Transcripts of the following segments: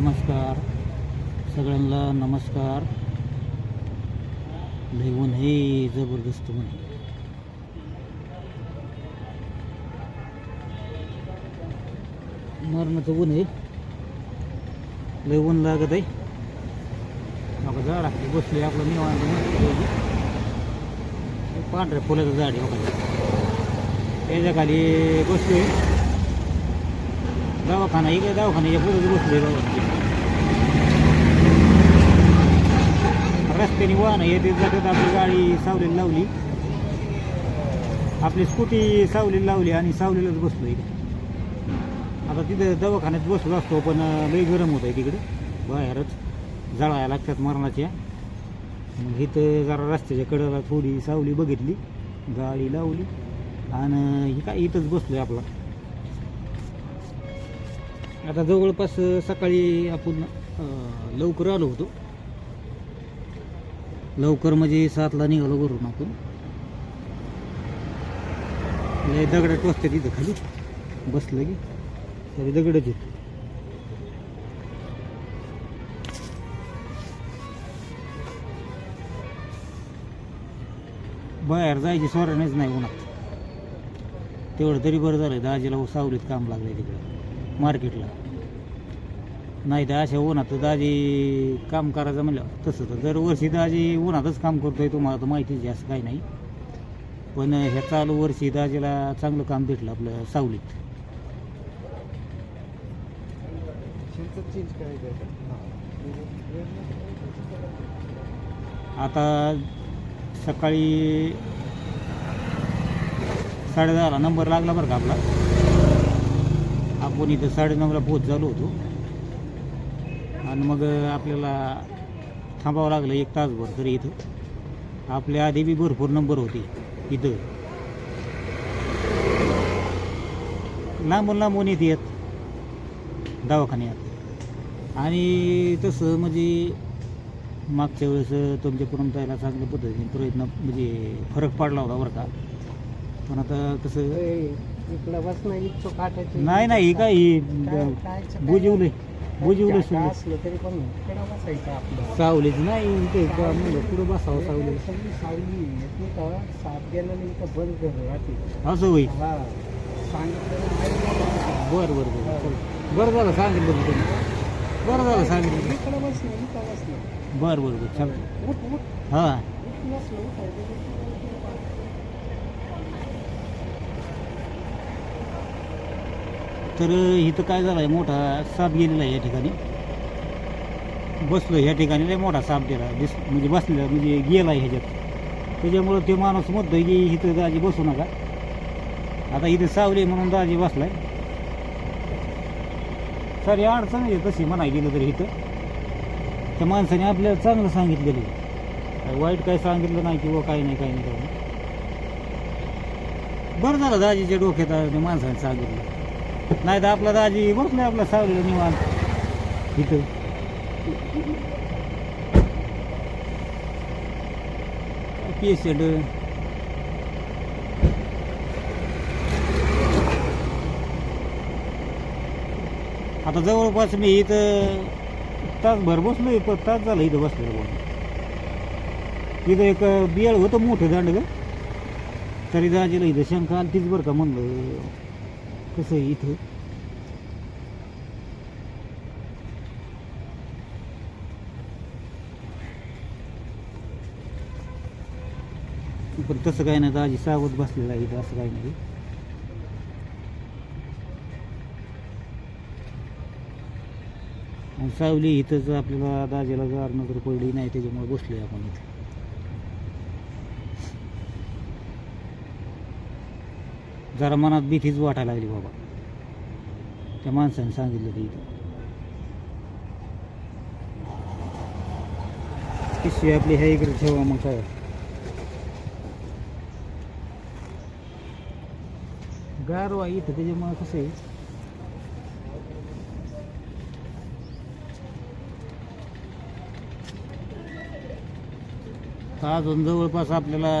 नमस्कार. सगळ्यांना नमस्कार. लय हे जबरदस्त म्हणे. मरणाचं ऊन आहे. लय ऊन लागत आहे. बाबा झाड आहे बसले आपलं निवांत पांढऱ्या फुलाचं झाड आहे बघा. त्याच्याखाली बसले दवाखाना इकडे दवाखान्याच्या पुढे बसलोय दवाखान्याच्या रस्त्याने वाहन येते जातात आपली गाडी सावलीला लावली. आपली स्कूटी सावलीला लावली आणि सावलीलाच बसलो इथे आता तिथं दवाखान्यात बसलो असतो पण लई गरम होत आहे तिकडे. बाहेरच जळायला लागतात मरणाच्या. मग इथं जरा रस्त्याच्या कडेला थोडी सावली बघितली गाडी लावली. आणि ही काय इथंच बसलो आहे आपला. आता जवळपास सकाळी आपण लवकर आलो होतो. लवकर म्हणजे सातला निघालो वरून आपण. लय दगड टोचते तिथं खाली. बसलं की तरी दगडच येतो बाहेर जायची सोरानेच नाही उन्हात. तेवढं तरी बरं झालं दाजीला हो सावलीत काम लागलंय तिकडं. मार्केटला. नाही तर अशा उन्हात दाजी काम करायचं म्हणलं तसं तर दरवर्षी दाजी उन्हातच काम करतोय तुम्हाला तर आहे असं काही नाही. पण ह्या चालू वर्षी दाजीला चांगलं काम भेटलं आपलं सावलीत. आता सकाळी साडेदहाला नंबर लागला बरं का आपला. आपण इथं साडेनऊला पोहोच झालो होतो. आणि मग आपल्याला थांबावं लागलं एक तासभर तरी इथं. आपल्या आधी बी भरपूर नंबर होते इथं. लांबून लांबून येतात दवाखान्यात. आणि तसं म्हणजे मागच्या वेळेस तुमच्याकडून जायला चांगल्या पद्धतीने प्रयत्न म्हणजे फरक पडला होता बरं का. पण आता कसं इकडं बस नाही काटायचं नाही नाही हे काय हे बुजिवलं सुद्धा. असलं तरी पण इकडं बसायचं आपलं. सावलीच नाही इथे का म्हणलं पुढं बसावं सावली सगळी सावली येत नाही का? बंद कर राहते. असं हा. सांगितलं नाही बोलायचं. बरं बरं बरं चल. बरं झालं सांगितलं तुम्ही. बरं झालं सांगितलं इकडं बरं बरं बरं चालतं उठ उठ. हां. उठ नसलं उठायचं तर इथं काय झालं आहे मोठा साप गेलेला आहे या ठिकाणी. बसलो ह्या ठिकाणी लय मोठा साप गेला दिस म्हणजे बसलेला म्हणजे गेला आहे ह्याच्यात. त्याच्यामुळं ते माणूस म्हणतो की इथं दाजी बसू नका. आता इथं सावली म्हणून दाजी बसलाय. सारी अडचण आहे तशी म्हणाय गेलं तरी इथं. त्या माणसाने आपल्याला चांगलं सांगितलेलं काय वाईट काय सांगितलं नाही किंवा काही नाही काही नाही बरं झालं दाजीच्या डोक्यात माणसाने सांगितलं. नाही तर आपला दाजी बसलाय आपला सावलीला निवांत. इथं. पेशंट आता जवळपास मी इथं तासभर बसलोय पण तास झालं इथं बसलेलं बघ. इथं एक बियाळ होतं मोठं दांड ग. तरी दाजीला इथं शंका आली तीच बरं का म्हणलं. कसं आहे इथं? पण तसं काही नाही दाजी सावध बसलेला आहे इथं असं काही नाही. आणि सावली इथंच आपल्याला दाजीला गार नजर पडली नाही त्याच्यामुळे बसलोय आपण इथं. जरा मनात भीतीच वाटायला लागली बाबा. त्या माणसाने सांगितलं ते इथं. पिशवी आपली ह्या इकडे ठेवा मग काय गारवा इथं त्याच्यामुळे कसं आहे? तर अजून जवळपास आपल्याला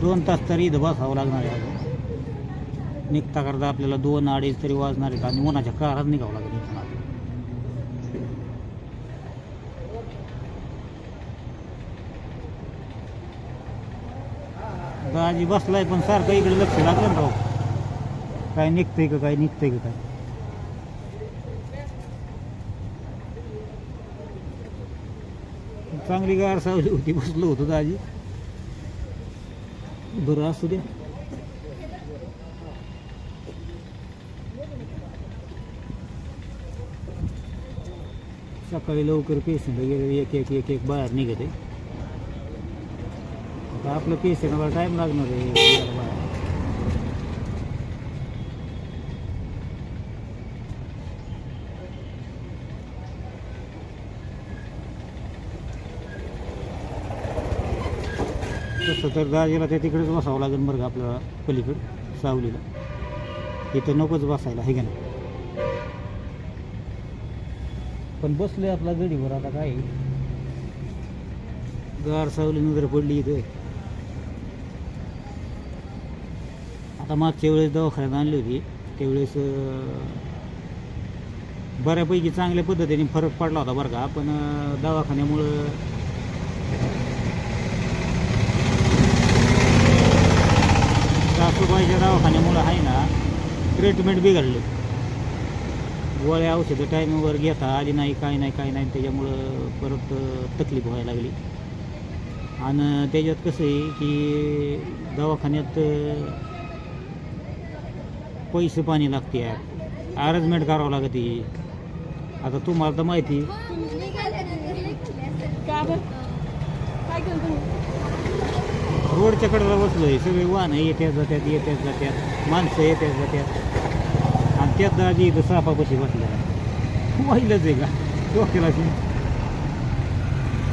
दोन तास तरी इथं बसावं लागणार आहे अजून निघता करता आपल्याला दोन अडीच तरी वाजणार आहेत आणि उन्हाच्या कारात निघावं लागेल इथून दाजी बसलाय पण सारखं इकडे लक्ष लागलं ना राव. काय निघतंय का काय निघतंय का काय? चांगली गार सावली होती बसलो होतो दाजी. बरं असू द्या सकाळी लवकर पेशंट एक एक एक एक बाहेर निघते आता आपलं पेशंटला टाईम लागणार आहे बाहेर. तसं तर दाजीला त्या तिकडेच बसावं लागेल बरं आपल्याला पलीकडं सावलीला. इथं नकोच बसायला हे नाही? पण बसलोय आपला गडीवर आता काय? गार सावली नजर पडली इथं. आता मागच्या वेळेस दवाखान्यात आणली होती. त्यावेळेस बऱ्यापैकी चांगल्या पद्धतीने फरक पडला होता बरं का पण दवाखान्यामुळं माझ्या दवाखान्यामुळं आहे ना ट्रीटमेंट बिघडली. गोळ्या औषधं टायमिंगवर घेता आली नाही काय नाही काय नाही त्याच्यामुळं परत तकलीफ व्हायला लागली. आणि त्याच्यात कसं आहे की दवाखान्यात पैसे पाणी लागते अरेंजमेंट करावं लागते आता तुम्हाला तर माहिती का बरं काय केलं तुम्ही रोडच्या कडेला बसलोय. सगळे वाहनं येत्या जात्यात येत्यात जात्यात. माणसं येत्यात जात्यात. आणि त्यात आधी इथं सापापाशी बसल्या वाहिलंच आहे का? डोक्याला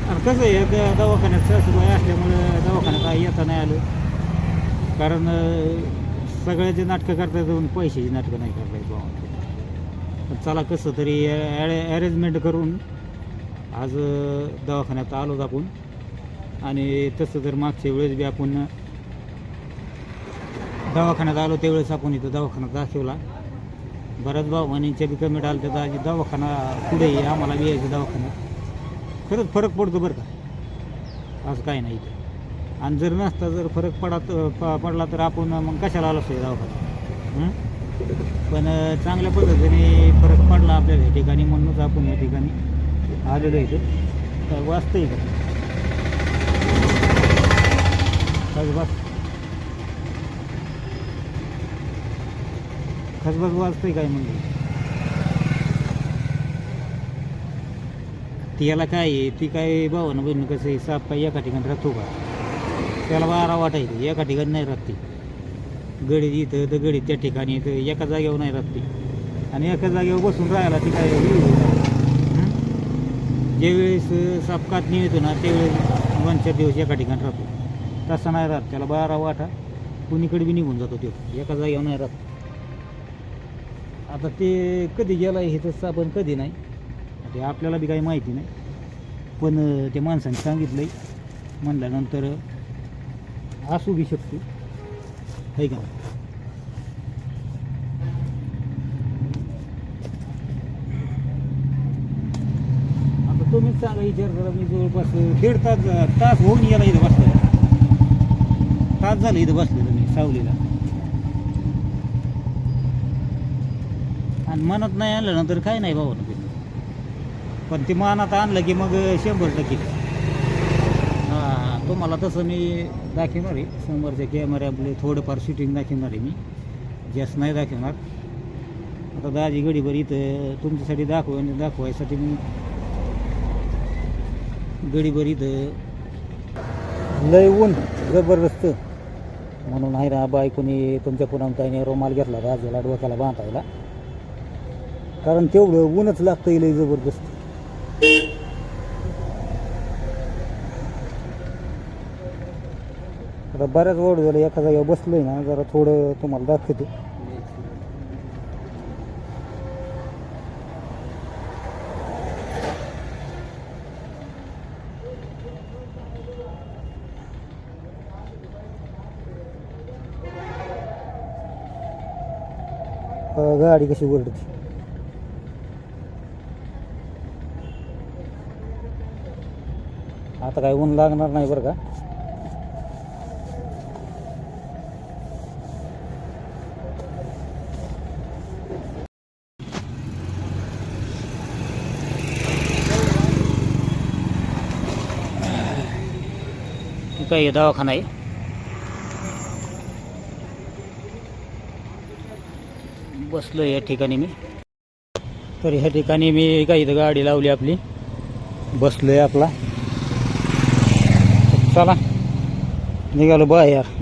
आणि कसं आहे त्या दवाखान्यात सासूबाई असल्यामुळं दवाखान्यात काही येता नाही आलं. कारण सगळ्याचे नाटकं करता येऊन पैशाची नाटकं नाही करता येत बाबा पण चला कसं तरी अरेंजमेंट करून आज दवाखान्यात आलोच आपण. आणि तसं जर मागच्या वेळेस बी आपण दवाखान्यात आलो त्यावेळेस आपण इथं दवाखाना दाखवला. बऱ्याच भावमानींच्या बी कमेंट आल्या तर दवाखाना पुढे आम्हाला बी यायचं दवाखान्यात. खरंच फरक पडतो बरं का. असं काही नाही इथं. आणि जर नसता जर फरक पडत प- पडला तर आपण मग कशाला आलो असतो दवाखान्यात? पण चांगल्या पद्धतीने फरक पडला आपल्याला या ठिकाणी म्हणूनच आपण या ठिकाणी आलेलो इथं. वाचतं वाचतंय का खसबस खसबस वाजतंय काय म्हणजे? ती याला काय आहे? ती काय भावानं बहिणी कसं आहे? साप काय एका ठिकाणी राहतो का? त्याला बारा वाटायचं. एका ठिकाणी नाही राहते गडीत इथं तर गडीत त्या ठिकाणी तर एका जागेवर नाही राहते आणि एका जागेवर बसून राहायला ती काय ज्यावेळेस साप कातणी येतो ना त्यावेळेस दोन चार दिवस एका ठिकाणी राहतो. तसा नाही राहत. त्याला बारा वाटा. कुणीकडे बी निघून जातो तो. एका जागेवर नाही राहत. आता ते कधी गेला हे तसं आपण कधी नाही. ते आपल्याला बी काही माहिती नाही. पण ते माणसाने सांगितलं आहे म्हणल्यानंतर असू बी शकतो. है का आता तुम्हीच सांगा विचार करा मी जवळपास दीड तास तास होऊन याला इथं वाटतं तास झालं इथं बसलेलं मी सावलीला. आणि मनात नाही आणलं ना तर काय नाही बाबा तिथं पण ते मनात आणलं की मग शंभर टक्के. हां तुम्हाला तसं मी दाखवणार आहे. समोरच्या कॅमेरे आपले थोडंफार शूटिंग दाखवणार आहे मी. जास्त नाही दाखवणार. आता दाजी गडीभर इथं तुमच्यासाठी दाखव दाखवायसाठी मी गडीभर इथं लय ऊन जबरदस्त. म्हणून आहे ना बायकोनी तुमच्या पुन्हा रुमाल घेतला राजाला डोक्याला बांधायला. कारण तेवढं ऊनच लागतं येईल जबरदस्त. आता बऱ्याच वेळ झालं एका जागेवर बसलोय ना जरा थोडं तुम्हाला दाखवतो. गाडी कशी ओरडते आता काय ऊन लागणार नाही बरं का? काही दवाखाना आहे. बसलो या ठिकाणी मी. तर ह्या ठिकाणी मी काय इथं गाडी लावली आपली. बसलोय आपला. चला निघालो बाहेर.